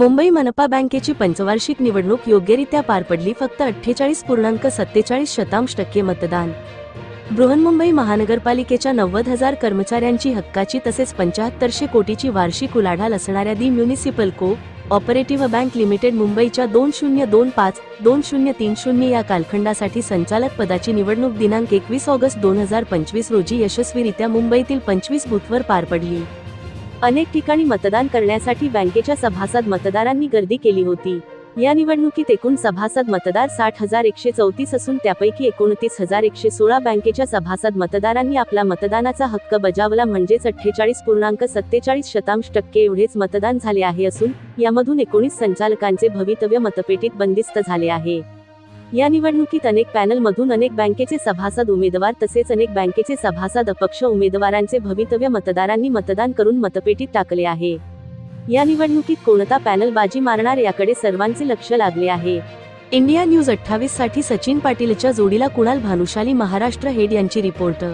मुंबई मनपा बँकेची पंचवार्षिक निवडणूक योग्यरित्या पार पडली फक्त अठ्ठेचाळीस पूर्णांक सत्तेचाळीस शतांश टक्के मतदान. बृहन्मुंबई महानगरपालिकेच्या नव्वद हजार कर्मचाऱ्यांची हक्काची तसेच पंचाहत्तरशे कोटीची वार्षिक उलाढाल असणाऱ्या the municipal cooperative bank limited मुंबईच्या दोन शून्य दोन पाच दोन शून्य तीन शून्य या कालखंडासाठी संचालक पदाची निवडणूक दिनांक एकवीस ऑगस्ट दोन हजार पंचवीस रोजी यशस्वीरित्या मुंबईतील पंचवीस बूथवर पार पडली. अनेक ठिकाणी मतदान करण्यासाठी बँकेच्या सभासद मतदारांनी गर्दी केली होती. या निवडणुकीत एकूण सभासद मतदार साठ हजार एकशे चौतीस असून त्यापैकी एकोणतीस हजार एकशे सोळा बँकेच्या सभासद मतदारांनी आपला मतदानाचा हक्क बजावला म्हणजेच अठ्ठेचाळीस पूर्णांक सत्तेचाळीस शतांश टक्के एवढेच मतदान झाले आहे असून यामधून एकोणीस संचालकांचे भवितव्य मतपेटीत बंदिस्त झाले आहे. या निवडणुकीत अनेक पॅनलमधून अनेक बँकेचे सभासद उमेदवार तसेच अनेक बँकेचे सभासद अपक्ष उमेदवारांचे भवितव्य मतदारांनी मतदान करून मतपेटीत टाकले आहे. या निवडणुकीत कोणता पॅनल बाजी मारणार याकडे सर्वांचे लक्ष लागले आहे. इंडिया न्यूज अठ्ठावीससाठी सचिन पाटीलच्या जोडीला कुणाल भानुशाली महाराष्ट्र हेड यांची रिपोर्ट.